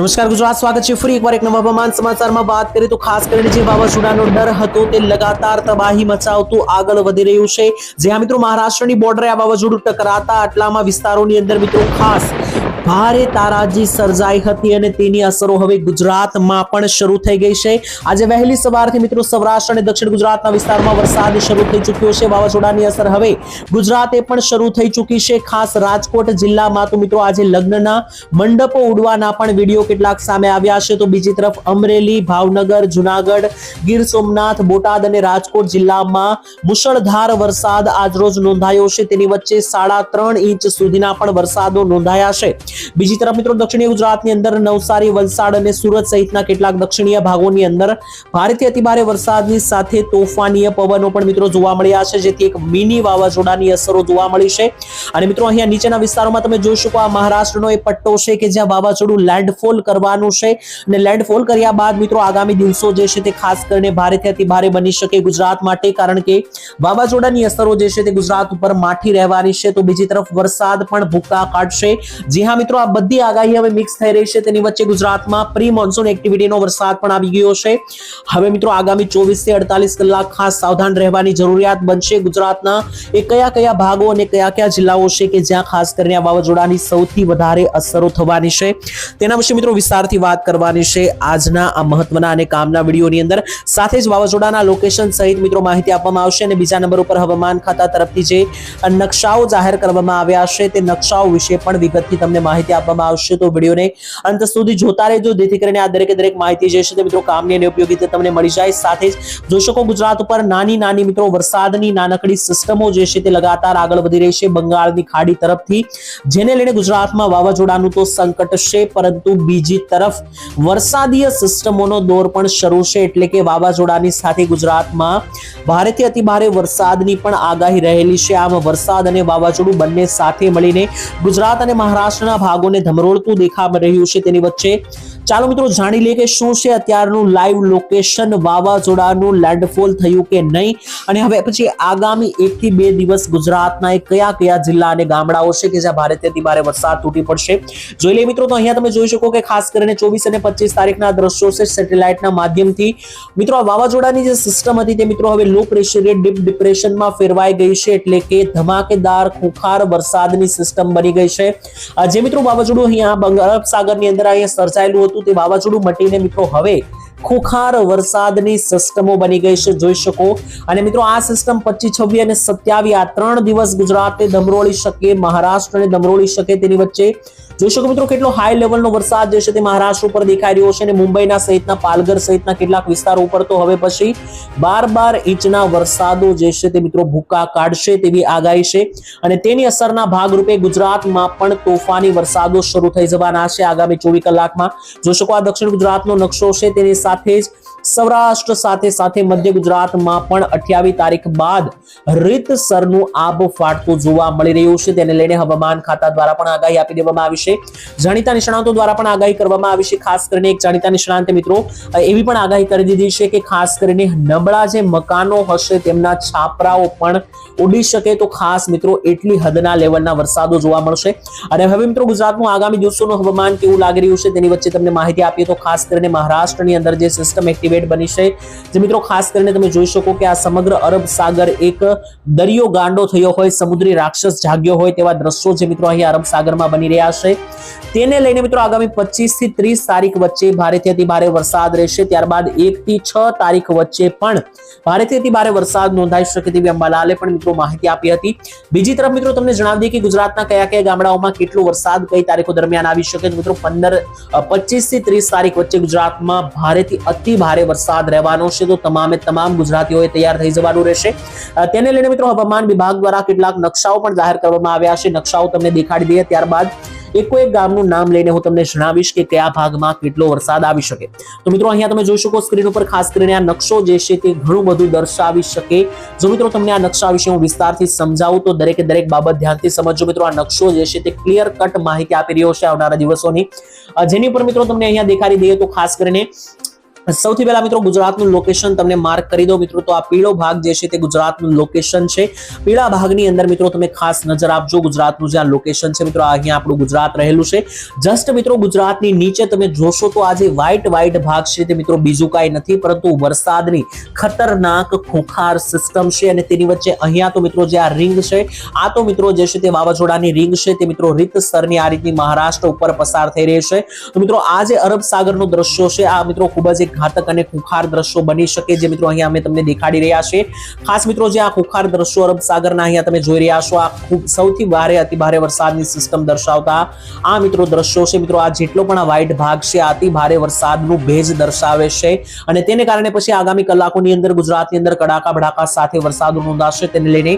નમસ્કાર ગુજરાત, સ્વાગત છે ફરી એકવાર એક નવા હવામાન સમાચારમાં. વાત કરીએ તો ખાસ કરીને જે વાવાઝોડાનો ડર હતો તે લગાતાર તબાહી મચાવતું આગળ વધી રહ્યું છે. જે મિત્રો મહારાષ્ટ્રની બોર્ડરે આ વાવાઝોડું ટકરાતા આટલામાં વિસ્તારોની અંદર મિત્રો ખાસ ભારે તારાજી સર્જાઈ હતી અને તેની અસરો હવે ગુજરાતમાં પણ શરૂ થઈ ગઈ છે. આજે વહેલી સવારથી મિત્રો સૌરાષ્ટ્ર અને દક્ષિણ ગુજરાતના વિસ્તારમાં વરસાદ શરૂ થઈ ચૂક્યો છે. વાવાઝોડાની અસર હવે ગુજરાતે પણ શરૂ થઈ ચૂકી છે. ખાસ રાજકોટ જિલ્લામાં તો મિત્રો આજે લગ્નના મંડપો ઉડવાના પણ વીડિયો કેટલાક સામે આવ્યા છે. તો બીજી તરફ અમરેલી, ભાવનગર, જુનાગઢ, ગીર સોમનાથ, બોટાદ અને રાજકોટ જિલ્લામાં મુશળધાર વરસાદ આજરોજ નોંધાયો છે. તેની વચ્ચે સાડા ત્રણ ઇંચ સુધીના પણ વરસાદો નોંધાયા છે. બીજી તરફ મિત્રો દક્ષિણીય ગુજરાતની અંદર નવસારી, વલસાડ અને સુરત સહિતના કેટલાક દક્ષિણીય ભાગોની અંદર ભારેથી અતિભારે વરસાદની સાથે તોફાનીય પવનો પણ મિત્રો જોવા મળ્યા છે, જેથી એક મિની વાવાઝોડાની અસરો જોવા મળી છે. અને મિત્રો અહીંયા નીચેના વિસ્તારોમાં તમે જોઈ શકો આ મહારાષ્ટ્રનો એ પટ્ટો છે કે જ્યાં વાવાઝોડું લેન્ડફોલ કરવાનું છે અને લેન્ડફોલ કર્યા બાદ મિત્રો આગામી દિવસો જે છે તે ખાસ કરીને ભારેથી અતિભારે બની શકે ગુજરાત માટે, કારણ કે વાવાઝોડાની અસરો જે છે તે ગુજરાત ઉપર માઠી રહેવાની છે. તો બીજી તરફ વરસાદ પણ ભૂકા કાઢશે. જી હા મિત્રો, આ બધી આગાહી હવે મિક્સ થઈ રહી છે. તેની વચ્ચે ગુજરાતમાં પ્રી મોન્સૂન એક્ટિવિટીનો વરસાદ પણ આવી ગયો છે. હવે મિત્રો, આગામી ચોવીસથી અડતાલીસ કલાક ખાસ સાવધાન રહેવાની જરૂરિયાત બનશે. ગુજરાતના એ કયા કયા ભાગો અને કયા કયા જિલ્લાઓ છે કે જ્યાં ખાસ કરીને આ વાવાઝોડાની સૌથી વધારે અસરો થવાની છે? તેના વિશે મિત્રો વિસ્તારથી વાત કરવાની છે. આજના આ મહત્વના અને કામના વિડીયોની અંદર સાથે જ વાવાઝોડાના લોકેશન સહિત મિત્રો માહિતી આપવામાં આવશે અને બીજા નંબર ઉપર હવામાન ખાતા તરફથી જે નકશાઓ જાહેર કરવામાં આવ્યા છે, તે નકશાઓ વિશે પણ વિગતથી તમને માહિતી આપવામાં આવશે તો વિડીયોને અંત સુધી જોતા રહેજો. જેથી કરીને આ દરેકે દરેક માહિતી જે છે તે મિત્રો કામની અને ઉપયોગી તમને મળી જાય. સાથે જ જોઈ ગુજરાત ઉપર નાની નાની મિત્રો વરસાદની નાનકડી સિસ્ટમો જે છે તે લગાતાર આગળ વધી રહી છે. બંગાળની ખાડી તરફથી, જેને લઈને ગુજરાતમાં વાવાઝોડાનું તો સંકટ છે, પરંતુ બીજી તરફ વરસાદીય સિસ્ટમોનો દોર પણ શરૂ છે. એટલે કે વાવાઝોડાની સાથે ગુજરાતમાં ભારેથી અતિ ભારે વરસાદની પણ આગાહી રહેલી છે. આમ વરસાદ અને વાવાઝોડું બંને સાથે મળીને ગુજરાત અને મહારાષ્ટ્રના ભાગોને ધમરોળતું દેખાઈ રહ્યું છે તેની વચ્ચે ચાલો મિત્રો જાણી લઈએ કે શું છે અત્યારનું લાઈવ લોકેશન વાવાઝોડાનું લેન્ડફોલ થયું કે નહીં? અને હવે પછી આગામી એક થી બે દિવસ ગુજરાતના કયા કયા જિલ્લા અને ગામડાઓ છે કે જ્યાં ભારેથી ભારે વરસાદ તૂટી પડશે? જોઈ લઈએ મિત્રો, તો અહીંયા તમે જોઈ શકો કે ખાસ કરીને ચોવીસ અને પચીસ તારીખના દ્રશ્યો છે સેટેલાઇટના માધ્યમથી. મિત્રો, આ વાવાઝોડાની જે સિસ્ટમ હતી તે મિત્રો હવે લો પ્રેશરે ડીપ ડિપ્રેશનમાં ફેરવાઈ ગઈ છે એટલે કે ધમાકેદાર, ખુખાર વરસાદની સિસ્ટમ બની ગઈ છે. જે મિત્રો વાવાઝોડું અહીંયા બંગાળ સાગરની અંદર અહીંયા સર્જાયેલું હતું તે વાવાઝોડું મટીને મિત્રો હવે ખુખાર વરસાદની સિસ્ટમો બની ગઈ છે, જોઈ શકો. અને મિત્રો, આ સિસ્ટમ પચીસ, છવ્વીસ અને સત્યાવીસ, આ ત્રણ દિવસ ગુજરાતે ધમરોળી શકે, મહારાષ્ટ્રને ધમરોળી શકે તેની વચ્ચે. જોઈ શકો મિત્રો, કેટલો હાઈ લેવલનો વરસાદ જે છે તે મહારાષ્ટ્ર ઉપર દેખાઈ રહ્યો છે અને મુંબઈના સહિતના, પાલઘર સહિતના કેટલાક વિસ્તારો ઉપર તો હવે પછી બાર બાર ઇંચના વરસાદો જે છે તે મિત્રો ભૂકા કાઢશે તેવી આગાહી છે. અને તેની અસરના ભાગરૂપે ગુજરાતમાં પણ તોફાની વરસાદો શરૂ થઈ જવાના છે આગામી ચોવીસ કલાકમાં. જોઈ શકો આ દક્ષિણ ગુજરાતનો નકશો છે, તેની સાથે જ સૌરાષ્ટ્ર સાથે સાથે મધ્ય ગુજરાતમાં પણ અઠ્યાવીસ તારીખ બાદ રીતસરનું આબ ફાટતું જોવા મળી રહ્યું છે. તેને લઈને હવામાન ખાતા દ્વારા પણ આગાહી આપી દેવામાં આવી છે. જાણીતા નિષ્ણાતો દ્વારા પણ આગાહી કરવામાં આવી છે. ખાસ કરીને એક જાણીતા નિષ્ણાંતે મિત્રો એવી પણ આગાહી કરી દીધી છે કે ખાસ કરીને નબળા જે મકાનો હશે તેમના છાપરાઓ પણ ઉડી શકે તો ખાસ મિત્રો એટલી હદના લેવલના વરસાદો જોવા મળશે. અને હવે મિત્રો ગુજરાતનું આગામી દિવસોનું હવામાન કેવું લાગી રહ્યું છે તેની વચ્ચે તમને માહિતી આપીએ તો ખાસ કરીને મહારાષ્ટ્રની અંદર જે સિસ્ટમ એક્ટિવેટ બની છે. જે મિત્રો ખાસ કરીને તમે જોઈ શકો કે આ સમગ્ર અરબ સાગર એક દરિયો ગાંડો થયો હોય, સમુદ્રી રાક્ષસ જાગ્યો હોય તેવા દ્રશ્યો જે મિત્રો અહીં અરબ સાગરમાં બની રહ્યા છે. તેને લઈને મિત્રો આગામી પચીસથી ત્રીસ તારીખ વચ્ચે ભારેથી અતિ ભારે વરસાદ રહેશે. ત્યારબાદ એક થી છ તારીખ વચ્ચે પણ ભારેથી અતિ ભારે વરસાદ નોંધાઈ શકે તેવી અંબાલાલે પણ મિત્રો માહિતી આપી હતી. બીજી તરફ મિત્રો તમને જણાવી દઈએ કે ગુજરાતના કયા કયા ગામડાઓમાં કેટલો વરસાદ કઈ તારીખો દરમિયાન આવી શકે મિત્રો પંદર, પચીસથી ત્રીસ તારીખ વચ્ચે ગુજરાતમાં ભારેથી અતિ ભારે વરસાદ રહેવાનો છે. તો તમામે તમામ ગુજરાતીઓએ તૈયાર થઈ જવાનું રહેશે. તેને લઈને મિત્રો હવામાન વિભાગ દ્વારા કેટલાક નકશાઓ પણ જાહેર કરવામાં આવ્યા છે. નકશાઓ તમને દેખાડી દઈએ ત્યારબાદ એકો એક ગામનું નામ લઈને હું તમને જણાવીશ કે કયા ભાગમાં કેટલો વરસાદ આવી શકે. તો મિત્રો અહીંયા તમે જોઈ શકો સ્ક્રીન ઉપર ખાસ કરીને આ નકશો જે છે તે ઘણું બધું દર્શાવી શકે. જો મિત્રો તમને આ નકશા વિશે હું વિસ્તારથી સમજાવું તો દરેકે દરેક બાબત ધ્યાનથી સમજજો. મિત્રો આ નકશો જે છે તે ક્લિયર કટ માહિતી આપી રહ્યો છે આવનારા દિવસોની. જેની ઉપર મિત્રો તમને અહીંયા દેખાડી દઈએ તો ખાસ કરીને સૌથી પહેલા મિત્રો ગુજરાતનું લોકેશન તમને માર્ક કરી દો મિત્રો, તો આ પીળો ભાગ જે છે તે ગુજરાતનું લોકેશન છે. પીળા ભાગની અંદર મિત્રો તમે ખાસ નજર આપજો. ગુજરાતનું જે આ લોકેશન છે મિત્રો અહીંયા આપણું ગુજરાત રહેલું છે. જસ્ટ મિત્રો ગુજરાતની નીચે તમે જોશો તો આ જે વ્હાઇટ વ્હાઇટ ભાગ છે તે મિત્રો બીજું કાંઈ નથી, પરંતુ વરસાદની ખતરનાક ખોખાર સિસ્ટમ છે અને તેની વચ્ચે અહીંયા તો મિત્રો જે આ રિંગ છે, આ તો મિત્રો જે છે તે વાવાઝોડાની રિંગ છે. તે મિત્રો રીતસરની આ રીતની મહારાષ્ટ્ર ઉપર પસાર થઈ રહી છે. તો મિત્રો, આ જે અરબ સાગરનું દ્રશ્યો છે, આ મિત્રો ખૂબ જ એક ઘાતક અને ખુખાર દ્રશ્યો બની શકે જે મિત્રો. અહીંયા અમે તમને દેખાડી રહ્યા છે ખાસ મિત્રો, જે આ ખુખાર દ્રશ્યો અરબ સાગરના અહીંયા તમે જોઈ રહ્યા છો, આ ખૂબ સૌથી ભારે, અતિ ભારે વરસાદની સિસ્ટમ દર્શાવતા આ મિત્રો દ્રશ્યો છે. મિત્રો, આ જેટલો પણ આ વ્હાઈટ ભાગ છે અતિ ભારે વરસાદનું ભેજ દર્શાવે છે અને તેને કારણે પછી આગામી કલાકોની અંદર ગુજરાતની અંદર કડાકા ભડાકા સાથે વરસાદ નોંધાશે. તેને લઈને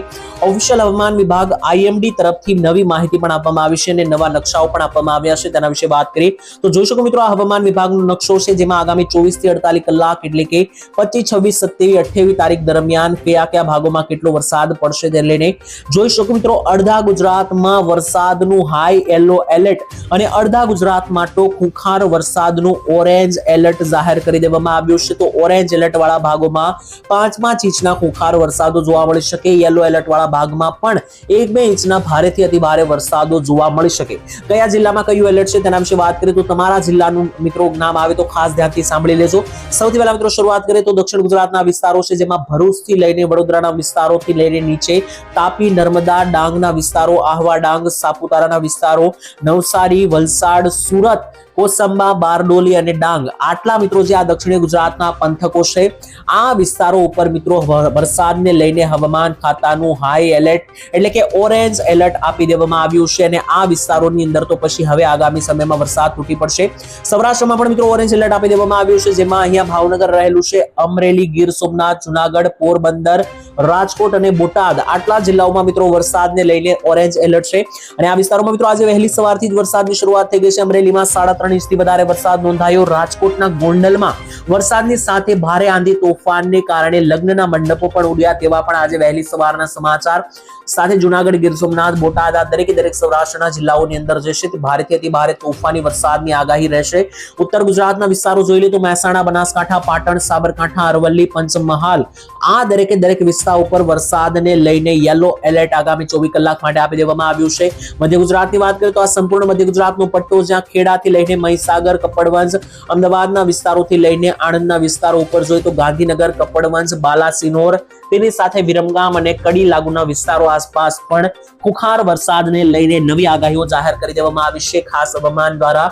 ઓફિશિયલ હવામાન વિભાગ આઈએમડી તરફથી નવી માહિતી પણ આપવામાં આવી છે અને નવા નકશાઓ પણ આપવામાં આવ્યા છે. તેના વિશે વાત કરીએ તો જોઈ શકો મિત્રો, આ હવામાન વિભાગનો નકશો છે, જેમાં આગામી ચોવીસથી અડતાલીસ કલાક એટલે કે પચીસ, છવ્વીસ, સત્યાવીસ, અઠ્યાવીસ તારીખ દરમિયાન કયા કયા ભાગોમાં કેટલો વરસાદ પડશે તે લઈને જોઈ શકો મિત્રો, અડધા ગુજરાતમાં વરસાદનું હાઈ યલો એલર્ટ અને અડધા ગુજરાતમાં તો ખુખાર વરસાદનું ઓરેન્જ એલર્ટ જાહેર કરી દેવામાં આવ્યું છે. તો ઓરેન્જ એલર્ટ વાળા ભાગોમાં પાંચ પાંચ ઇંચના ખુખાર વરસાદો જોવા મળી શકે. યલો એલર્ટ વાળા ભાગમાં પણ એક બે ઇંચના ભારેથી અતિ ભારે વરસાદો જોવા મળી શકે. કયા જિલ્લામાં કયું એલર્ટ છે તેના વિશે વાત કરીએ તો તમારા જિલ્લાનું મિત્રો નામ આવે તો ખાસ ધ્યાનથી સાંભળી લેજો. સૌથી પહેલા મિત્રો શરૂઆત કરીએ તો દક્ષિણ ગુજરાતના વિસ્તારો છે, જેમાં ભરૂચથી લઈને વડોદરાના વિસ્તારોથી લઈને નીચે તાપી, નર્મદા, ડાંગના વિસ્તારો, આહવા ડાંગ, સાપુતારાના વિસ્તારો, નવસારી, વલસાડ, સુરત કોસંબા, બારડોલી અને ડાંગ આટલા મિત્રો જે આ દક્ષિણ ગુજરાતના પંથકો છે, આ વિસ્તારો ઉપર મિત્રો વરસાદને લઈને હવામાન ખાતાનું હાઈ એલર્ટ એટલે કે ઓરેન્જ એલર્ટ આપી દેવામાં આવ્યું છે અને આ વિસ્તારોની અંદર તો પછી હવે આગામી સમયમાં વરસાદ તૂટી પડશે. સૌરાષ્ટ્રમાં પણ મિત્રો ઓરેન્જ એલર્ટ આપી દેવામાં આવ્યું છે, જેમાં અહીંયા ભાવનગર રહેલું છે અમરેલી, ગીર સોમનાથ, જુનાગઢ, પોરબંદર રાજકોટ અને બોટાદ આટલા જિલ્લાઓમાં મિત્રો વરસાદને લઈને ઓરેન્જ એલર્ટ છે. અને આ વિસ્તારોમાં મિત્રો આજે વહેલી સવારથી જ વરસાદની શરૂઆત થઈ ગઈ છે. અમરેલીમાં સાડા ત્રણ ઇંચથી વધારે વરસાદ નોંધાયો. રાજકોટના ગોંડલમાં વરસાદની સાથે ભારે આંધી તોફાનને કારણે લગ્નના મંડપો પણ ઉડ્યા તેવા પણ આજે વહેલી સવારના સમાચાર. સાથે જુનાગઢ ગીર સોમનાથ, બોટાદ આ દરેકે દરેક સૌરાષ્ટ્રના જિલ્લાઓની અંદર જે છે તે ભારેથી અતિ ભારે તોફાની વરસાદની આગાહી રહેશે. ઉત્તર ગુજરાતના વિસ્તારો જોઈ લે તો મહેસાણા, બનાસકાંઠા, પાટણ, સાબરકાંઠા, અરવલ્લી, પંચમહાલ આ દરેકે દરેક વિસ્તાર ઉપર વરસાદને લઈને યલો એલર્ટ આગામી ચોવીસ કલાક માટે આપી દેવામાં આવ્યું છે. મધ્ય ગુજરાતની વાત કરીએ તો આ સંપૂર્ણ મધ્ય ગુજરાતનો પટ્ટો જ્યાં ખેડાથી લઈને મહીસાગર, કપડવંજ, અમદાવાદના વિસ્તારોથી લઈને આણંદના વિસ્તારો ઉપર જોઈએ તો ગાંધીનગર, કપડવંજ, બાલાસિનોર, તેની સાથે વિરમગામ અને કડી લાગુના વિસ્તારો આસપાસ પણ ખુખાર વરસાદને લઈને નવી આગાહીઓ જાહેર કરી દેવામાં આવી છે. ખાસ હવામાન દ્વારા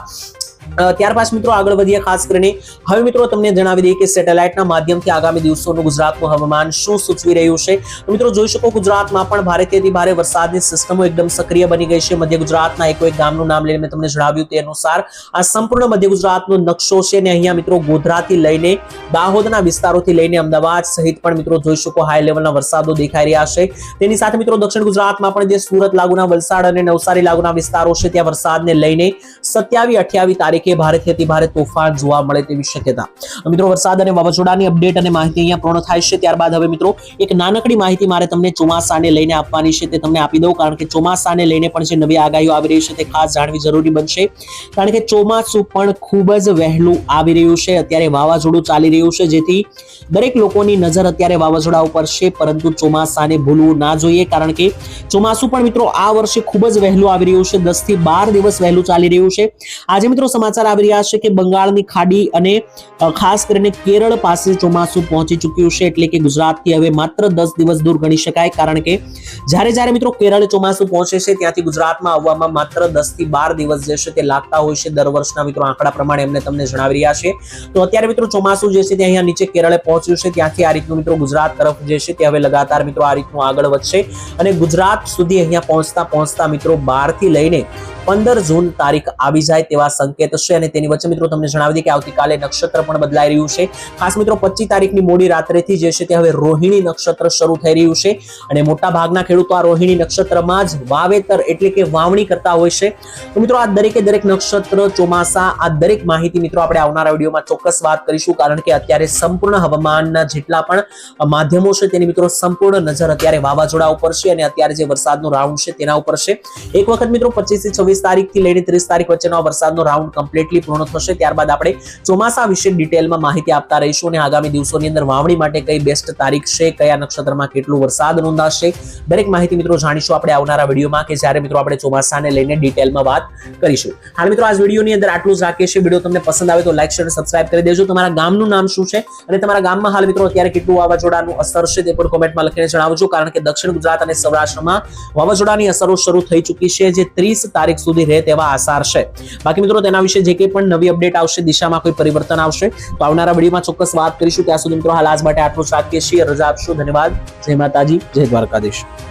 અ, ત્યાર બાદ મિત્રો આગળ વધીએ ખાસ કરીને. હવે મિત્રો તમને જણાવી દઈએ કે સેટેલાઇટના માધ્યમથી આગામી દિવસોનું ગુજરાતનું હવામાન શું સૂચવી રહ્યું છે? મિત્રો જોઈ શકો ગુજરાતમાં પણ ભારેથી ભારે વરસાદની સિસ્ટમો એકદમ સક્રિય બની ગઈ છે. મધ્ય ગુજરાતના એકો ગામનું નામ લઈને મેં તમને જણાવ્યું તે અનુસાર આ સંપૂર્ણ મધ્ય ગુજરાતનો નકશો છે અને અહીંયા મિત્રો ગોધરાથી લઈને દાહોદના વિસ્તારોથી લઈને અમદાવાદ સહિત પણ મિત્રો જોઈ શકો હાઈ લેવલના વરસાદો દેખાઈ રહ્યા છે. તેની સાથે મિત્રો દક્ષિણ ગુજરાતમાં પણ જે સુરત લાગુના વલસાડ અને નવસારી લાગુના વિસ્તારો છે ત્યાં વરસાદને લઈને સત્યાવી અઠ્યાવી તારીખે ભારેથી ભારે તોફાન જોવા મળે તેવી શક્યતા. મિત્રો, વરસાદ અને વાવાઝોડાની અપડેટ અને માહિતી અહીંયા પૂર્ણ થાય છે. ત્યારબાદ હવે મિત્રો, એક નાનકડી માહિતી મારે તમને ચોમાસાને લઈને આપવાની છે. તે તમને આપી દઉં, કારણ કે ચોમાસાને લઈને પણ જે નવી આગાહીઓ આવી રહી છે તે ખાસ જાણવી જરૂરી બનશે. કારણ કે ચોમાસું પણ ખૂબ જ વહેલું આવી રહ્યું છે. અત્યારે વાવાઝોડું ચાલી રહ્યું છે, જેથી દરેક લોકોની નજર અત્યારે વાવાઝોડા ઉપર છે. પરંતુ ચોમાસાને ભૂલવું ના જોઈએ, કારણ કે ચોમાસું પણ મિત્રો, આ વર્ષે ખૂબ જ વહેલું આવી રહ્યું છે. દસથી બાર દિવસ વહેલું ચાલી રહ્યું છે. આજે મિત્રો સમાચાર આવી રહ્યા છે કે બંગાળની ખાડી અને ખાસ કરીને કેરળ પાસે ચોમાસું પહોંચી ચૂક્યું છે એટલે કે ગુજરાતથી હવે માત્ર દસ દિવસ દૂર ગણી શકાય. કારણ કે જ્યારે જ્યારે મિત્રો કેરળ ચોમાસું પહોંચે છે, ત્યાંથી ગુજરાતમાં આવવામાં માત્ર દસથી બાર દિવસ જે છે તે લાગતા હોય છે. દર વર્ષના મિત્રો આંકડા પ્રમાણે એમને તમને જણાવી રહ્યા છે. તો અત્યારે મિત્રો ચોમાસું જે છે તે અહીંયા નીચે કેરળે પહોંચ્યું છે. ત્યાંથી આ રીતનું મિત્રો ગુજરાત તરફ જે છે તે હવે લગાતાર મિત્રો આ રીતનું આગળ વધશે. અને ગુજરાત સુધી અહીંયા પહોંચતા પહોંચતા મિત્રો બારથી લઈને પંદર જૂન તારીખ આવી જાય તેવા સંકેત છે અને તેની વચ્ચે મિત્રો તમને જણાવી દઈએ કે આવતીકાલે નક્ષત્ર પણ બદલાઈ રહ્યું છે. ખાસ મિત્રો પચીસ તારીખની મોડી રાત્રેથી જે છે તે હવે રોહિણી નક્ષત્ર શરૂ થઈ રહ્યું છે અને મોટા ભાગના ખેડૂતો આ રોહિણી નક્ષત્રમાં જ વાવેતર એટલે કે વાવણી કરતા હોય છે. તો મિત્રો આ દરેકે દરેક નક્ષત્ર, ચોમાસા, આ દરેક માહિતી મિત્રો આપણે આવનારા વિડીયોમાં ચોક્કસ વાત કરીશું કારણ કે અત્યારે સંપૂર્ણ હવામાનના જેટલા પણ માધ્યમો છે તેની મિત્રો સંપૂર્ણ નજર અત્યારે વાવાઝોડા ઉપર છે અને અત્યારે જે વરસાદનો રાઉન્ડ છે તેના ઉપર છે. એક વખત મિત્રો પચીસથી છવ્વીસ તારીખથી લઈને ત્રીસ તારીખ વચ્ચેનો વરસાદનો રાઉન્ડ કમ્પ્લીટલી પૂર્ણ થશે. ત્યારબાદ આપણે ચોમાસા વિશે ડિટેલમાં માહિતી આપતા રહીશું અને આગામી દિવસોની અંદર વાવણી માટે કઈ બેસ્ટ તારીખ છે, કયા નક્ષત્રમાં કેટલું વરસાદ નોંધાશે, દરેક માહિતી મિત્રો જાણીશું આપણે આવનારા વિડીયોમાં કે જ્યારે મિત્રો આપણે ચોમાસાને લઈને ડિટેલમાં વાત કરીશું. હાલ મિત્રો આ વિડીયોની અંદર આટલું જ રાખીએ છીએ. વીડિયો તમને પસંદ આવે તો લાઈક શેર સબસ્ક્રાઇબ કરી દેજો. તમારા ગામનું નામ શું છે અને તમારા ગામમાં હાલ મિત્રો અત્યારે કેટલું વાવાઝોડાનું અસર છે તે પણ કોમેન્ટમાં લખીને જણાવજો, કારણ કે દક્ષિણ ગુજરાત અને સૌરાષ્ટ્રમાં વાવાઝોડાની અસરો શરૂ થઈ ચૂકી છે જે ત્રીસ તારીખ સુધી રહે તેવા આસાર છે. બાકી મિત્રો તેના વિશે જે કંઈ પણ નવી અપડેટ આવશે, દિશામાં કોઈ પરિવર્તન આવશે, તો આવનારા વિડીયોમાં ચોક્કસ વાત કરીશું. ત્યાં સુધી મિત્રો, હાલ આજ માટે આટલું જ રાખીએ છીએ. રજા આપશો. ધન્યવાદ. જય માતાજી. જય દ્વારકાધીશ.